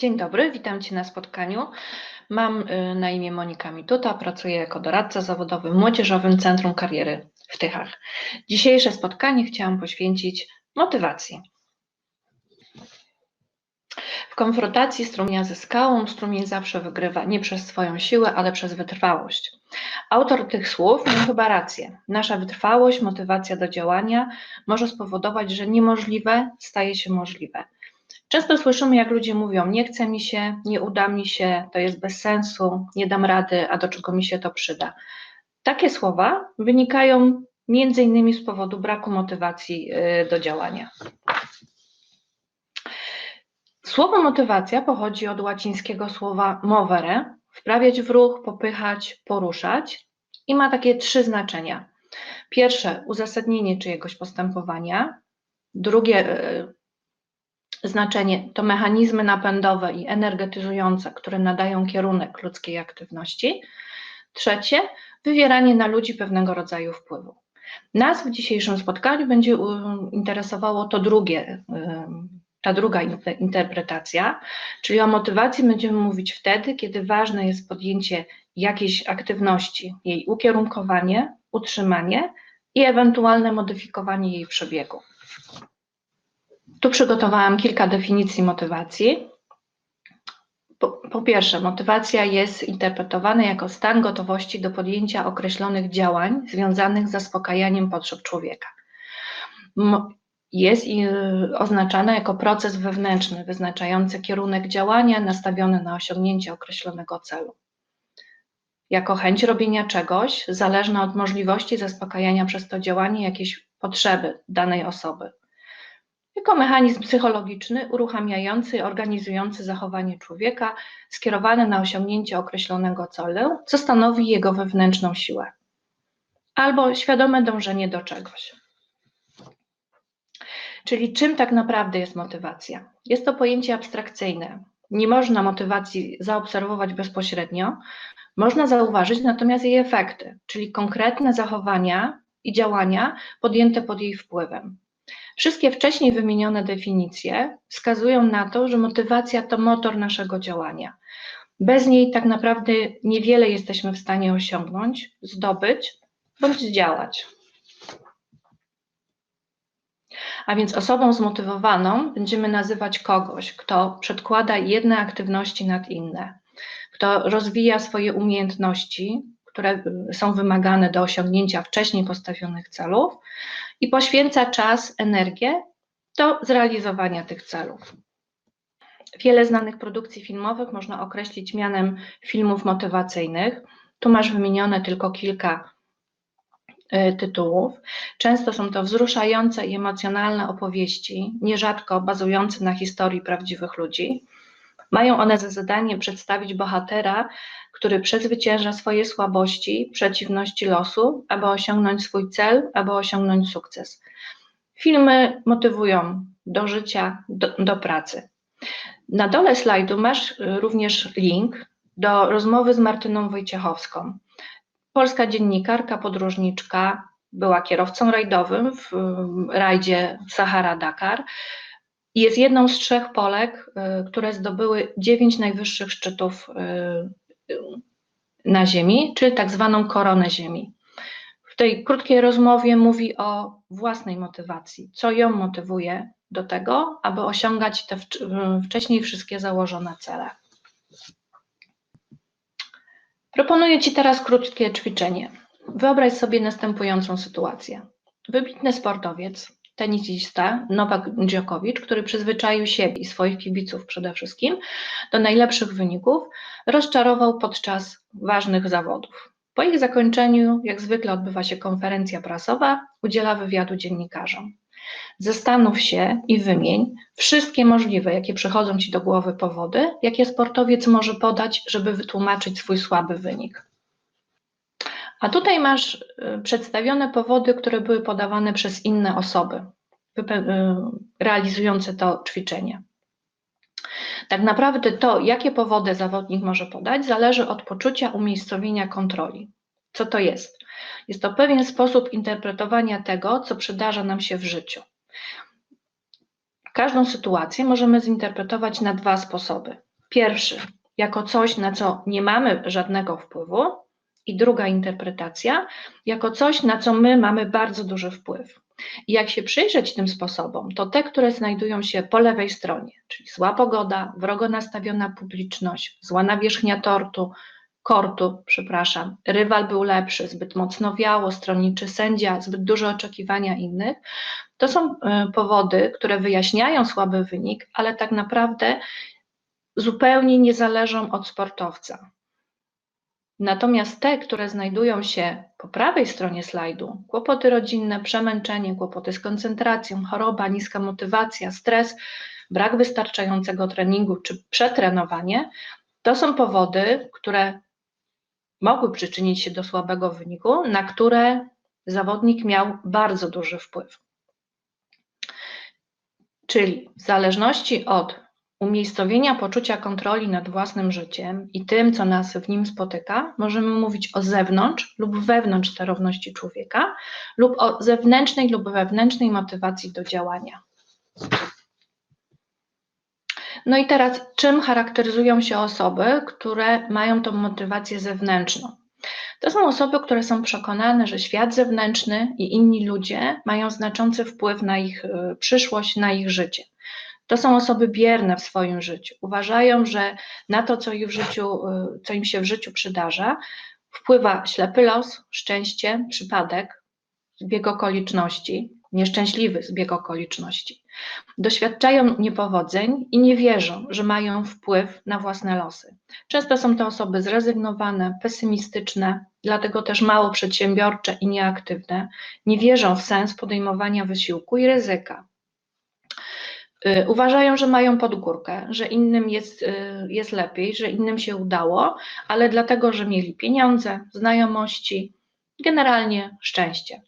Dzień dobry, witam Cię na spotkaniu. Mam y, na imię Monika Mituta, pracuję jako doradca zawodowy w Młodzieżowym Centrum Kariery w Tychach. Dzisiejsze spotkanie chciałam poświęcić motywacji. W konfrontacji strumienia ze skałą strumień zawsze wygrywa nie przez swoją siłę, ale przez wytrwałość. Autor tych słów miał chyba rację. Nasza wytrwałość, motywacja do działania może spowodować, że niemożliwe staje się możliwe. Często słyszymy, jak ludzie mówią: Nie chce mi się, nie uda mi się, to jest bez sensu, nie dam rady, a do czego mi się to przyda. Takie słowa wynikają między innymi z powodu braku motywacji y, do działania. Słowo motywacja pochodzi od łacińskiego słowa movere, wprawiać w ruch, popychać, poruszać i ma takie trzy znaczenia. Pierwsze, uzasadnienie czyjegoś postępowania. Drugie, y, znaczenie to mechanizmy napędowe i energetyzujące, które nadają kierunek ludzkiej aktywności. Trzecie, wywieranie na ludzi pewnego rodzaju wpływu. Nas w dzisiejszym spotkaniu będzie interesowało to drugie, ta druga interpretacja, czyli o motywacji będziemy mówić wtedy, kiedy ważne jest podjęcie jakiejś aktywności, jej ukierunkowanie, utrzymanie i ewentualne modyfikowanie jej przebiegu. Tu przygotowałam kilka definicji motywacji. Po, po, pierwsze, motywacja jest interpretowana jako stan gotowości do podjęcia określonych działań związanych z zaspokajaniem potrzeb człowieka. Jest oznaczana jako proces wewnętrzny wyznaczający kierunek działania nastawiony na osiągnięcie określonego celu. Jako chęć robienia czegoś zależna od możliwości zaspokajania przez to działanie jakiejś potrzeby danej osoby jako mechanizm psychologiczny uruchamiający, organizujący zachowanie człowieka skierowane na osiągnięcie określonego celu, co stanowi jego wewnętrzną siłę, albo świadome dążenie do czegoś. Czyli czym tak naprawdę jest motywacja? Jest to pojęcie abstrakcyjne. Nie można motywacji zaobserwować bezpośrednio, można zauważyć natomiast jej efekty, czyli konkretne zachowania i działania podjęte pod jej wpływem. Wszystkie wcześniej wymienione definicje wskazują na to, że motywacja to motor naszego działania. Bez niej tak naprawdę niewiele jesteśmy w stanie osiągnąć, zdobyć bądź zdziałać. A więc osobą zmotywowaną będziemy nazywać kogoś, kto przedkłada jedne aktywności nad inne, kto rozwija swoje umiejętności, które są wymagane do osiągnięcia wcześniej postawionych celów i poświęca czas, energię do zrealizowania tych celów. Wiele znanych produkcji filmowych można określić mianem filmów motywacyjnych. Tu masz wymienione tylko kilka y, tytułów. Często są to wzruszające i emocjonalne opowieści, nierzadko bazujące na historii prawdziwych ludzi. Mają one za zadanie przedstawić bohatera, który przezwycięża swoje słabości, przeciwności losu, aby osiągnąć swój cel, aby osiągnąć sukces. Filmy motywują do życia, do, do pracy. Na dole slajdu masz również link do rozmowy z Martyną Wojciechowską. Polska dziennikarka, podróżniczka, była kierowcą rajdowym w rajdzie Sahara-Dakar jest jedną z trzech Polek, y, które zdobyły dziewięć najwyższych szczytów y, na Ziemi, czyli tak zwaną koronę Ziemi. W tej krótkiej rozmowie mówi o własnej motywacji, co ją motywuje do tego, aby osiągać te wcześniej wszystkie założone cele. Proponuję Ci teraz krótkie ćwiczenie. Wyobraź sobie następującą sytuację. Wybitny sportowiec, tenisista Nowak Djokovic, który przyzwyczaił siebie i swoich kibiców przede wszystkim do najlepszych wyników, rozczarował podczas ważnych zawodów. Po ich zakończeniu, jak zwykle, odbywa się konferencja prasowa, udziela wywiadu dziennikarzom. Zastanów się i wymień wszystkie możliwe, jakie przychodzą Ci do głowy powody, jakie sportowiec może podać, żeby wytłumaczyć swój słaby wynik. A tutaj masz y, przedstawione powody, które były podawane przez inne osoby y, realizujące to ćwiczenie. Tak naprawdę to, jakie powody zawodnik może podać, zależy od poczucia umiejscowienia kontroli. Co to jest? Jest to pewien sposób interpretowania tego, co przydarza nam się w życiu. Każdą sytuację możemy zinterpretować na dwa sposoby. Pierwszy, jako coś, na co nie mamy żadnego wpływu, i druga interpretacja, jako coś, na co my mamy bardzo duży wpływ. I jak się przyjrzeć tym sposobom, to te, które znajdują się po lewej stronie, czyli zła pogoda, wrogo nastawiona publiczność, zła nawierzchnia tortu, kortu, przepraszam, rywal był lepszy, zbyt mocno wiało, stronniczy sędzia, zbyt duże oczekiwania innych, to są e, powody, które wyjaśniają słaby wynik, ale tak naprawdę zupełnie nie zależą od sportowca. Natomiast te, które znajdują się po prawej stronie slajdu, kłopoty rodzinne, przemęczenie, kłopoty z koncentracją, choroba, niska motywacja, stres, brak wystarczającego treningu czy przetrenowanie, to są powody, które mogły przyczynić się do słabego wyniku, na które zawodnik miał bardzo duży wpływ. Czyli w zależności od umiejscowienia poczucia kontroli nad własnym życiem i tym, co nas w nim spotyka, możemy mówić o zewnątrz lub wewnątrz sterowności człowieka, lub o zewnętrznej lub wewnętrznej motywacji do działania. No i teraz, czym charakteryzują się osoby, które mają tą motywację zewnętrzną? To są osoby, które są przekonane, że świat zewnętrzny i inni ludzie mają znaczący wpływ na ich y, przyszłość, na ich życie. To są osoby bierne w swoim życiu. Uważają, że na to, co, w życiu, y, co im się w życiu przydarza, wpływa ślepy los, szczęście, przypadek, zbieg okoliczności, nieszczęśliwy zbieg okoliczności. Doświadczają niepowodzeń i nie wierzą, że mają wpływ na własne losy. Często są to osoby zrezygnowane, pesymistyczne, dlatego też mało przedsiębiorcze i nieaktywne, nie wierzą w sens podejmowania wysiłku i ryzyka. Y, uważają, że mają podgórkę, że innym jest, y, jest lepiej, że innym się udało, ale dlatego, że mieli pieniądze, znajomości, generalnie szczęście.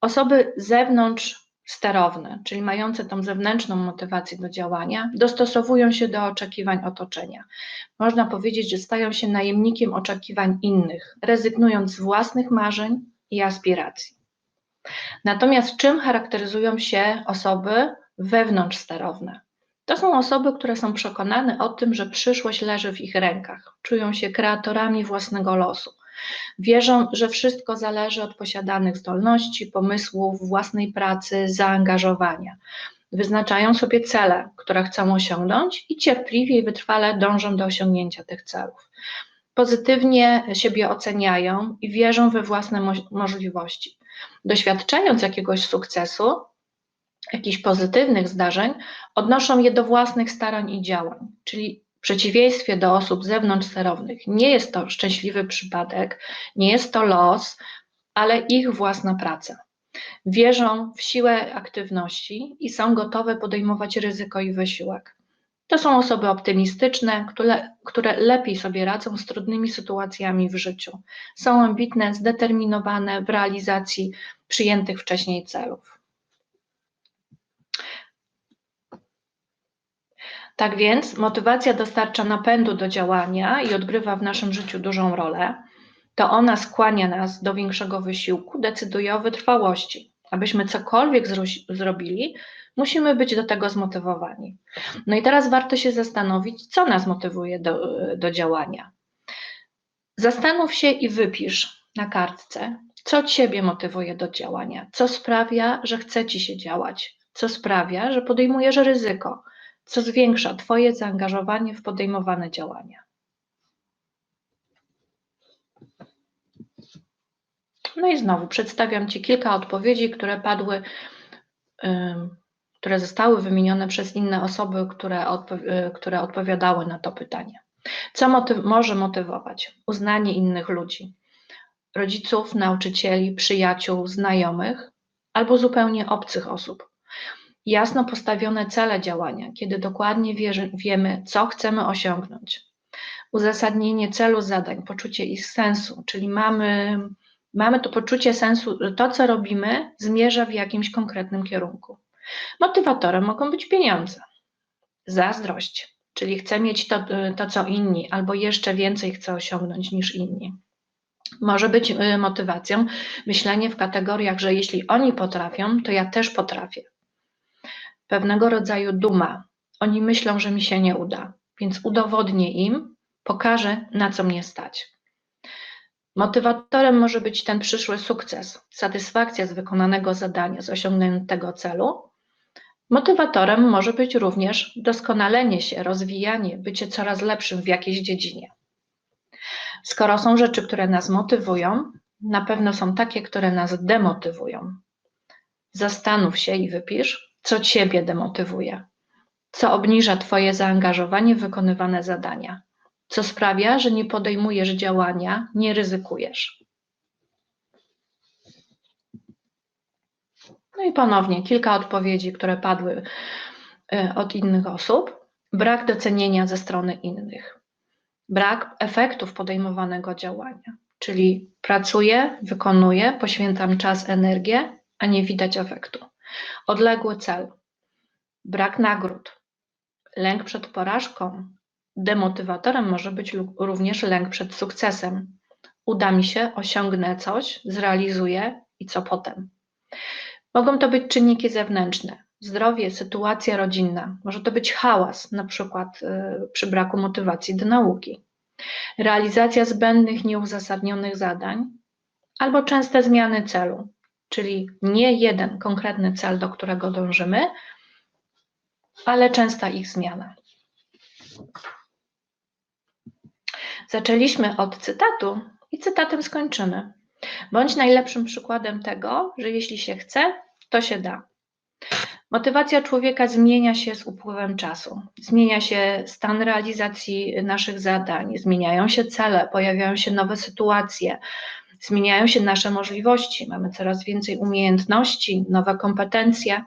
Osoby zewnątrz sterowne, czyli mające tą zewnętrzną motywację do działania, dostosowują się do oczekiwań otoczenia. Można powiedzieć, że stają się najemnikiem oczekiwań innych, rezygnując z własnych marzeń i aspiracji. Natomiast czym charakteryzują się osoby wewnątrz sterowne? To są osoby, które są przekonane o tym, że przyszłość leży w ich rękach, czują się kreatorami własnego losu. Wierzą, że wszystko zależy od posiadanych zdolności, pomysłów, własnej pracy, zaangażowania. Wyznaczają sobie cele, które chcą osiągnąć i cierpliwie i wytrwale dążą do osiągnięcia tych celów. Pozytywnie siebie oceniają i wierzą we własne mo możliwości. Doświadczając jakiegoś sukcesu, jakichś pozytywnych zdarzeń, odnoszą je do własnych starań i działań, czyli przeciwieństwie do osób zewnątrz sterownych, nie jest to szczęśliwy przypadek, nie jest to los, ale ich własna praca. Wierzą w siłę aktywności i są gotowe podejmować ryzyko i wysiłek. To są osoby optymistyczne, które, które lepiej sobie radzą z trudnymi sytuacjami w życiu. Są ambitne, zdeterminowane w realizacji przyjętych wcześniej celów. Tak więc motywacja dostarcza napędu do działania i odgrywa w naszym życiu dużą rolę. To ona skłania nas do większego wysiłku, decyduje o wytrwałości. Abyśmy cokolwiek zrobili, musimy być do tego zmotywowani. No i teraz warto się zastanowić, co nas motywuje do, do działania. Zastanów się i wypisz na kartce, co Ciebie motywuje do działania, co sprawia, że chce Ci się działać, co sprawia, że podejmujesz ryzyko, co zwiększa Twoje zaangażowanie w podejmowane działania. No i znowu przedstawiam Ci kilka odpowiedzi, które padły, które zostały wymienione przez inne osoby, które, y, które odpowiadały na to pytanie. Co motyw może motywować? Uznanie innych ludzi, rodziców, nauczycieli, przyjaciół, znajomych albo zupełnie obcych osób jasno postawione cele działania, kiedy dokładnie wiemy, co chcemy osiągnąć. Uzasadnienie celu zadań, poczucie ich sensu, czyli mamy, mamy to poczucie sensu, że to, co robimy, zmierza w jakimś konkretnym kierunku. Motywatorem mogą być pieniądze, zazdrość, czyli chcę mieć to, to co inni, albo jeszcze więcej chcę osiągnąć niż inni. Może być y, motywacją myślenie w kategoriach, że jeśli oni potrafią, to ja też potrafię pewnego rodzaju duma. Oni myślą, że mi się nie uda. więc udowodnię im, pokażę, na co mnie stać. Motywatorem może być ten przyszły sukces, satysfakcja z wykonanego zadania, z osiągniętego celu. Motywatorem może być również doskonalenie się, rozwijanie, bycie coraz lepszym w jakiejś dziedzinie. Skoro są rzeczy, które nas motywują, na pewno są takie, które nas demotywują. Zastanów się i wypisz, co Ciebie demotywuje, co obniża Twoje zaangażowanie w wykonywane zadania, co sprawia, że nie podejmujesz działania, nie ryzykujesz. No i ponownie kilka odpowiedzi, które padły y, od innych osób. Brak docenienia ze strony innych, brak efektów podejmowanego działania, czyli pracuję, wykonuję, poświęcam czas, energię, a nie widać efektu. Odległy cel, brak nagród, lęk przed porażką. Demotywatorem może być również lęk przed sukcesem. Uda mi się, osiągnę coś, zrealizuję i co potem. Mogą to być czynniki zewnętrzne, zdrowie, sytuacja rodzinna, może to być hałas, na przykład y, przy braku motywacji do nauki, realizacja zbędnych, nieuzasadnionych zadań albo częste zmiany celu, czyli nie jeden konkretny cel, do którego dążymy, ale częsta ich zmiana. Zaczęliśmy od cytatu i cytatem skończymy. Bądź najlepszym przykładem tego, że jeśli się chce, to się da. Motywacja człowieka zmienia się z upływem czasu. Zmienia się stan realizacji naszych zadań, zmieniają się cele, pojawiają się nowe sytuacje, zmieniają się nasze możliwości, mamy coraz więcej umiejętności, nowe kompetencje.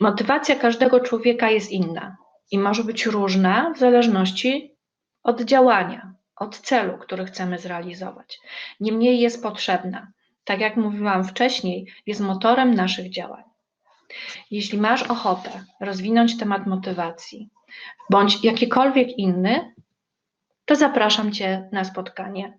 Motywacja każdego człowieka jest inna i może być różna w zależności od działania, od celu, który chcemy zrealizować. Niemniej jest potrzebna. Tak jak mówiłam wcześniej, jest motorem naszych działań. Jeśli masz ochotę rozwinąć temat motywacji bądź jakikolwiek inny, to zapraszam Cię na spotkanie